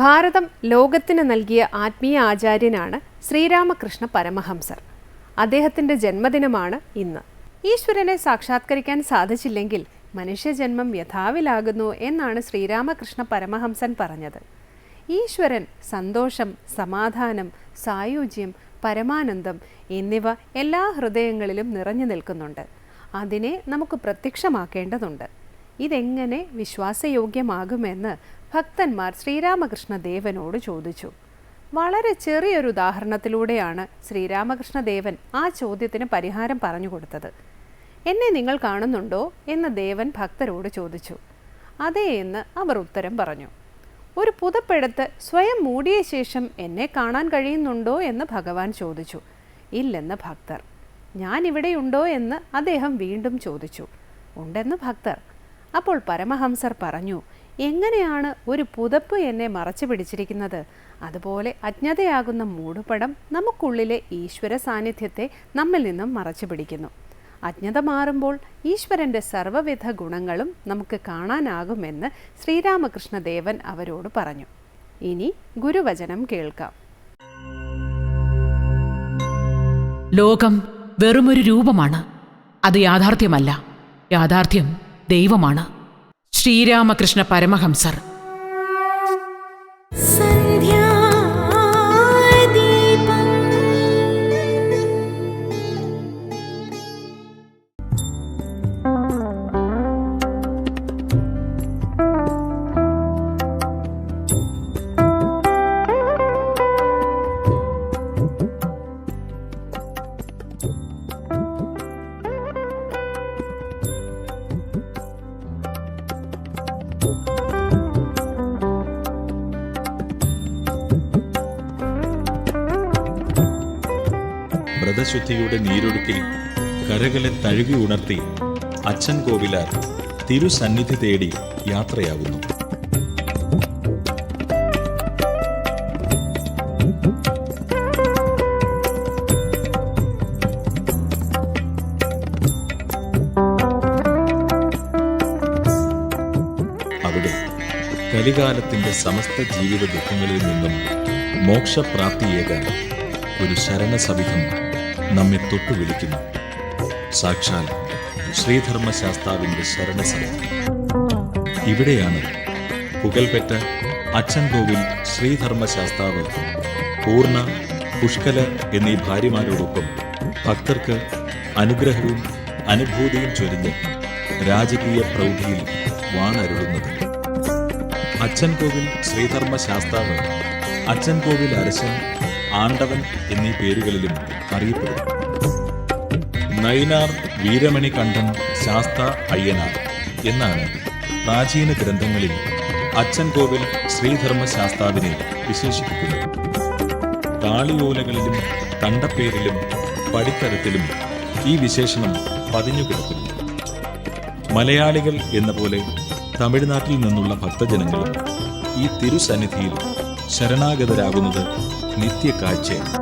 ഭാരതം ലോകത്തിന് നൽകിയ ആത്മീയ ആചാര്യനാണ് ശ്രീരാമകൃഷ്ണ പരമഹംസർ. അദ്ദേഹത്തിന്റെ ജന്മദിനമാണ് ഇന്ന്. ഈശ്വരനെ സാക്ഷാത്കരിക്കാൻ സാധിച്ചില്ലെങ്കിൽ മനുഷ്യജന്മം യഥാവിലാകുന്നു എന്നാണ് ശ്രീരാമകൃഷ്ണ പരമഹംസൻ പറഞ്ഞത്. ഈശ്വരൻ സന്തോഷം സമാധാനം സായുജ്യം പരമാനന്ദം എന്നിവ എല്ലാ ഹൃദയങ്ങളിലും നിറഞ്ഞു നിൽക്കുന്നുണ്ട്. അതിനെ നമുക്ക് പ്രത്യക്ഷമാക്കേണ്ടതുണ്ട്. ഇതെങ്ങനെ വിശ്വാസയോഗ്യമാകുമെന്ന് ഭക്തന്മാർ ശ്രീരാമകൃഷ്ണദേവനോട് ചോദിച്ചു. വളരെ ചെറിയൊരു ഉദാഹരണത്തിലൂടെയാണ് ശ്രീരാമകൃഷ്ണദേവൻ ആ ചോദ്യത്തിന് പരിഹാരം പറഞ്ഞു കൊടുത്തത്. എന്നെ നിങ്ങൾ കാണുന്നുണ്ടോ എന്ന് ദേവൻ ഭക്തരോട് ചോദിച്ചു. അതേ എന്ന് അവർ ഉത്തരം പറഞ്ഞു. ഒരു പുതപ്പെടുത്ത് സ്വയം മൂടിയ ശേഷം എന്നെ കാണാൻ കഴിയുന്നുണ്ടോ എന്ന് ഭഗവാൻ ചോദിച്ചു. ഇല്ലെന്ന് ഭക്തർ. ഞാൻ ഇവിടെയുണ്ടോ എന്ന് അദ്ദേഹം വീണ്ടും ചോദിച്ചു. ഉണ്ടെന്ന് ഭക്തർ. അപ്പോൾ പരമഹംസർ പറഞ്ഞു എങ്ങനെയാണ് ഒരു പുതപ്പ് എന്നെ മറച്ചു പിടിച്ചിരിക്കുന്നത്? അതുപോലെ അജ്ഞതയാകുന്ന മൂടുപടം നമുക്കുള്ളിലെ ഈശ്വര സാന്നിധ്യത്തെ നമ്മിൽ നിന്നും മറച്ചു പിടിക്കുന്നു. അജ്ഞത മാറുമ്പോൾ ഈശ്വരന്റെ സർവവിധ ഗുണങ്ങളും നമുക്ക് കാണാനാകുമെന്ന് ശ്രീരാമകൃഷ്ണദേവൻ അവരോട് പറഞ്ഞു. ഇനി ഗുരുവചനം കേൾക്കാം. ലോകം വെറുമൊരു രൂപമാണ്. അത് യാഥാർത്ഥ്യമല്ല. യാഥാർത്ഥ്യം ദൈവമാണ്. ശ്രീരാമകൃഷ്ണ പരമഹംസർ. വ്രതശുദ്ധിയുടെ നീരൊഴുക്കിൽ കരകളെ തഴുകി ഉണർത്തി അച്ഛൻ കോവിലാർ തിരുസന്നിധി തേടി യാത്രയാകുന്നു അവിടെ കലികാലത്തിന്റെ സമസ്ത ജീവിത ദുഃഖങ്ങളിൽ നിന്നും മോക്ഷപ്രാപ്തിയേകാൻ ഒരു ശരണസവിധം നമ്മെ തൊട്ടു വിളിക്കുന്നു. സാക്ഷാൽ ശ്രീധർമ്മശാസ്താവിന്റെ ശരണസമ ഇവിടെയാണ് പുകൽപെറ്റ അച്ഛൻ കോവിൽ ശ്രീധർമ്മശാസ്താവ് പൂർണ പുഷ്കല എന്നീ ഭാര്യമാരോടൊപ്പം ഭക്തർക്ക് അനുഗ്രഹവും അനുഭൂതിയും ചൊരിഞ്ഞ് രാജകീയ പ്രൗഢിയിൽ വാണരുളുന്നത്. അച്ഛൻ കോവിൽ ശാസ്താവ് അച്ഛൻ കോവിൽ അരശൻ ആണ്ടവൻ എന്നീ പേരുകളിലും അറിയപ്പെടുന്നു. നൈനാർ വീരമണി കണ്ഠൻ ശാസ്ത അയ്യനാർ എന്നാണ് പ്രാചീന ഗ്രന്ഥങ്ങളിൽ അച്ഛൻ കോവിൽ ശ്രീധർമ്മ ശാസ്താവിനെ വിശേഷിപ്പിക്കുന്നത്. താളിയോലകളിലും തണ്ടപ്പേരിലും പടിത്തരത്തിലും ഈ വിശേഷണം പതിഞ്ഞു കിടക്കുന്നു. മലയാളികൾ എന്ന പോലെ തമിഴ്നാട്ടിൽ നിന്നുള്ള ഭക്തജനങ്ങളും ഈ തിരുസന്നിധിയിൽ ശരണാഗതരാകുന്നത് നിത്യകാഴ്ചയാണ്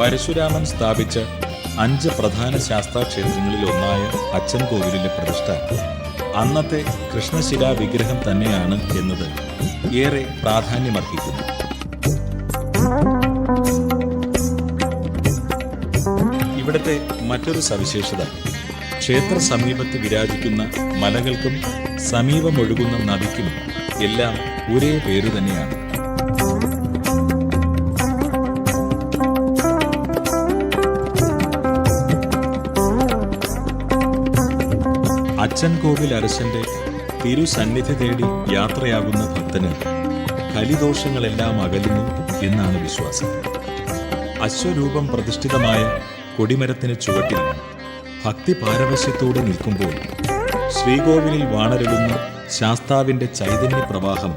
പരശുരാമൻ സ്ഥാപിച്ച അഞ്ച് പ്രധാന ശാസ്താക്ഷേത്രങ്ങളിൽ ഒന്നായ അച്ഛൻ കോവിലിലെ പ്രതിഷ്ഠ. അന്നത്തെ കൃഷ്ണശിലാ വിഗ്രഹം തന്നെയാണ് എന്നത് ഏറെ പ്രാധാന്യമർഹിക്കുന്നു. ഇവിടുത്തെ മറ്റൊരു സവിശേഷത. ക്ഷേത്ര സമീപത്ത് വിരാജിക്കുന്ന മലകൾക്കും സമീപമൊഴുകുന്ന നദിക്കും എല്ലാം ഒരേ പേര് തന്നെയാണ്. അച്ഛൻ കോവിൽ അരശന്റെ തിരുസന്നിധി തേടി യാത്രയാകുന്ന ഭക്തന് കലിദോഷങ്ങളെല്ലാം അകലുന്നു എന്നാണ് വിശ്വാസം. അശ്വരൂപം പ്രതിഷ്ഠിതമായ കൊടിമരത്തിന് ചുവട്ടിൽ ഭക്തി പാരവശ്യത്തോടെ നിൽക്കുമ്പോൾ ശ്രീകോവിലിൽ വാണരുളുന്ന ശാസ്താവിന്റെ ചൈതന്യ പ്രവാഹം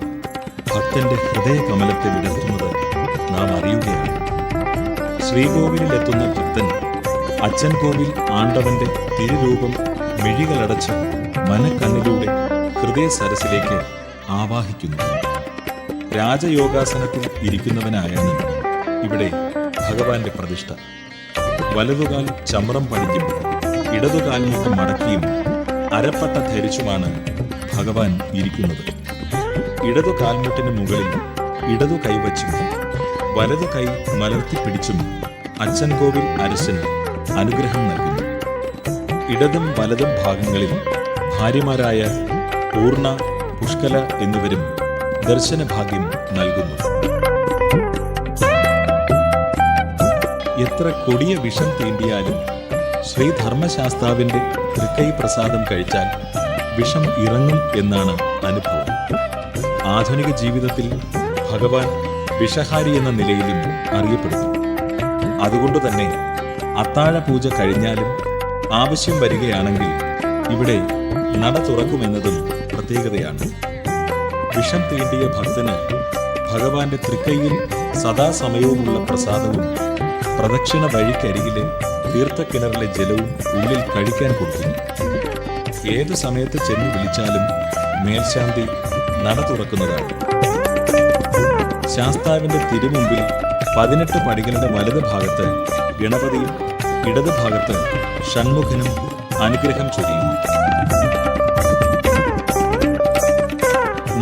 ഭക്തന്റെ ഹൃദയകമലത്തെ വിടർത്തുന്നത് നാം അറിയുകയാണ്. ശ്രീകോവിലിലെത്തുന്ന ഭക്തൻ അച്ഛൻ കോവിൽ ആണ്ടവന്റെ തിരുരൂപം മിഴികളടച്ച് മനക്കണ്ണിലൂടെ ഹൃദയ സരസിലേക്ക് ആവാഹിക്കുന്നു. രാജയോഗാസനത്തിൽ ഇരിക്കുന്നവനായാണ് ഇവിടെ ഭഗവാന്റെ പ്രതിഷ്ഠ. വലതുകാൽ ചമ്രം പണിക്കും ഇടതുകാലിലേക്ക് മടക്കിയും അരപ്പട്ട ധരിച്ചുമാണ് ഭഗവാൻ ഇരിക്കുന്നത്. ഇടതു കാൽമുട്ടിന് മുകളിൽ ഇടതു കൈവച്ചും വലതു കൈ മലർത്തിപ്പിടിച്ചും അച്ഛൻ കോവിൽ അരശന് അനുഗ്രഹം നൽകുന്നു. ഇടതും വലതും ഭാഗങ്ങളിൽ ഭാര്യമാരായ പൂർണ പുഷ്കല എന്നിവരും ദർശനഭാഗ്യം നൽകുന്നു. എത്ര കൊടിയ വിഷം തീണ്ടിയാലും ശ്രീ ധർമ്മശാസ്താവിന്റെ തൃക്കൈ പ്രസാദം കഴിച്ചാൽ വിഷം ഇറങ്ങും എന്നാണ് അനുഭവം. ആധുനിക ജീവിതത്തിൽ ഭഗവാൻ വിഷഹാരി എന്ന നിലയിലും അറിയപ്പെടുന്നു. അതുകൊണ്ട് തന്നെ അത്താഴ പൂജ കഴിഞ്ഞാലും ആവശ്യം വരികയാണെങ്കിൽ ഇവിടെ നട തുറക്കുമെന്നതും പ്രത്യേകതയാണ്. വിഷം തീണ്ടിയ ഭക്തന് ഭഗവാന്റെ തൃക്കൈയിൽ സദാസമയവുമുള്ള പ്രസാദവും പ്രദക്ഷിണ വഴിക്കരികിലെ തീർത്ഥക്കിണറിലെ ജലവും ഉള്ളിൽ കഴിക്കാൻ കൊടുക്കുന്നു. ഏതു സമയത്ത് ചെന്ന് വിളിച്ചാലും മേൽശാന്തി നട തുറക്കുന്നതാണ്. ശാസ്താവിന്റെ തിരുമുമ്പിൽ പതിനെട്ട് പടികളുടെ വലത് ഭാഗത്ത് ഗണപതിയും ഇടത് ഭാഗത്ത് ഷൺമുഖനും അനുഗ്രഹം ചൊരിയുന്നു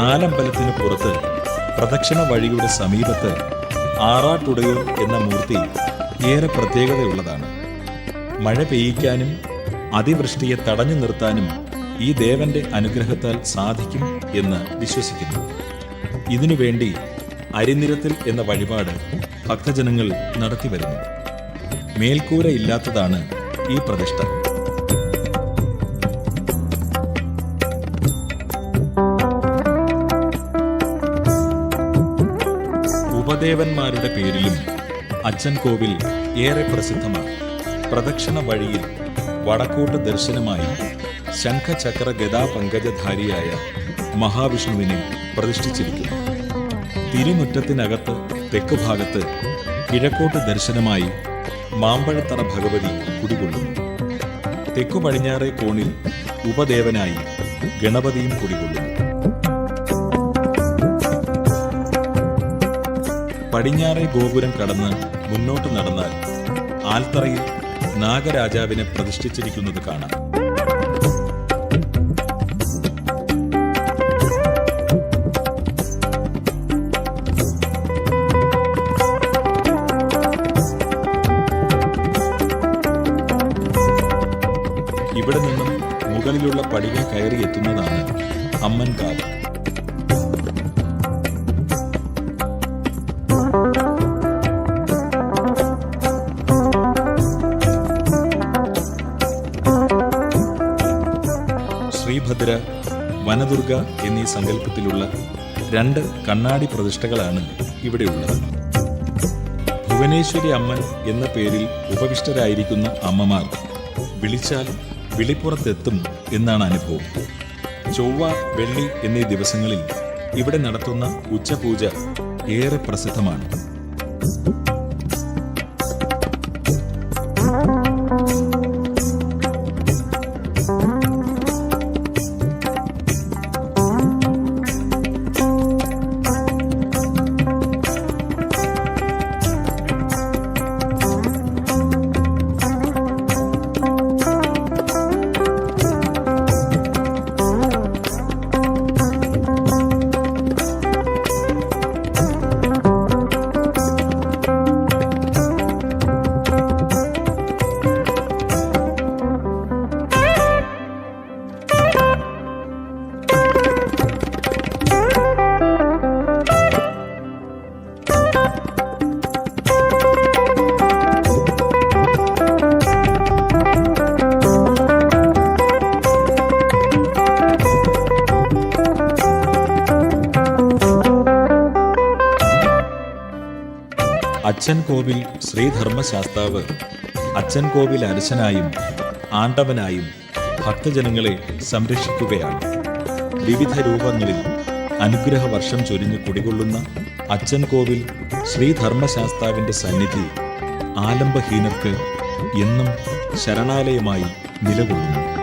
നാലമ്പലത്തിന് പുറത്ത് പ്രദക്ഷിണ വഴിയുടെ സമീപത്ത് ആറാട്ടുടയോ എന്ന മൂർത്തി ഏറെ പ്രത്യേകതയുള്ളതാണ്. മഴ പെയ്യിക്കാനും അതിവൃഷ്ടിയെ തടഞ്ഞു നിർത്താനും ഈ ദേവന്റെ അനുഗ്രഹത്താൽ സാധിക്കും എന്ന് വിശ്വസിക്കുന്നു. ഇതിനുവേണ്ടി അരിനിരത്തിൽ എന്ന വഴിപാട് ഭക്തജനങ്ങൾ നടത്തിവരുന്നു. മേൽക്കൂര ഇല്ലാത്തതാണ് ഈ പ്രതിഷ്ഠ. ഉപദേവന്മാരുടെ പേരിലും അച്ഛൻ കോവിൽ ഏറെ പ്രസിദ്ധമാണ്. പ്രദക്ഷിണ വഴിയിൽ വടക്കോട്ട് ദർശനമായി ശംഖചക്ര ഗദാ പങ്കജധാരിയായ മഹാവിഷ്ണുവിനെ പ്രതിഷ്ഠിച്ചിരിക്കുന്നു. തിരുമുറ്റത്തിനകത്ത് തെക്ക് ഭാഗത്ത് കിഴക്കോട്ട് ദർശനമായി മാമ്പഴത്തറ ഭഗവതി കുടികൊള്ളുന്നു. തെക്കു പടിഞ്ഞാറേ കോണിൽ ഉപദേവനായി ഗണപതിയും കുടികൊള്ളുന്നു. പടിഞ്ഞാറേ ഗോപുരം കടന്ന് മുന്നോട്ട് നടന്നാൽ ആൽത്തറയിൽ നാഗരാജാവിനെ പ്രതിഷ്ഠിച്ചിരിക്കുന്നത് കാണാം. ഇവിടെ നിന്നും മുകളിലുള്ള പടികൾ കയറി എത്തുന്നതാണ് അമ്മൻകാവ്. വീരഭദ്ര വനദുർഗ എന്നീ സങ്കല്പത്തിലുള്ള രണ്ട് കണ്ണാടി പ്രതിഷ്ഠകളാണ് ഇവിടെയുള്ളത്. ഭുവനേശ്വരി അമ്മൻ എന്ന പേരിൽ ഉപവിഷ്ടരായിരിക്കുന്ന അമ്മമാർ വിളിച്ചാൽ വിളിപ്പുറത്തെത്തും എന്നാണ് അനുഭവം. ചൊവ്വ വെള്ളി എന്നീ ദിവസങ്ങളിൽ ഇവിടെ നടത്തുന്ന ഉച്ചപൂജ ഏറെ പ്രസിദ്ധമാണ്. അച്ഛൻ കോവിൽ ശ്രീധർമ്മശാസ്താവ് അച്ഛൻ കോവിൽ അരശനായും ആണ്ടവനായും ഭക്തജനങ്ങളെ സംരക്ഷിക്കുകയാണ്. വിവിധ രൂപങ്ങളിൽ അനുഗ്രഹ വർഷം ചൊരിഞ്ഞ് കുടികൊള്ളുന്ന അച്ഛൻ കോവിൽ ശ്രീധർമ്മശാസ്താവിന്റെ സന്നിധി ആലംബഹീനർക്ക് എന്നും ശരണാലയമായി നിലകൊള്ളുന്നു.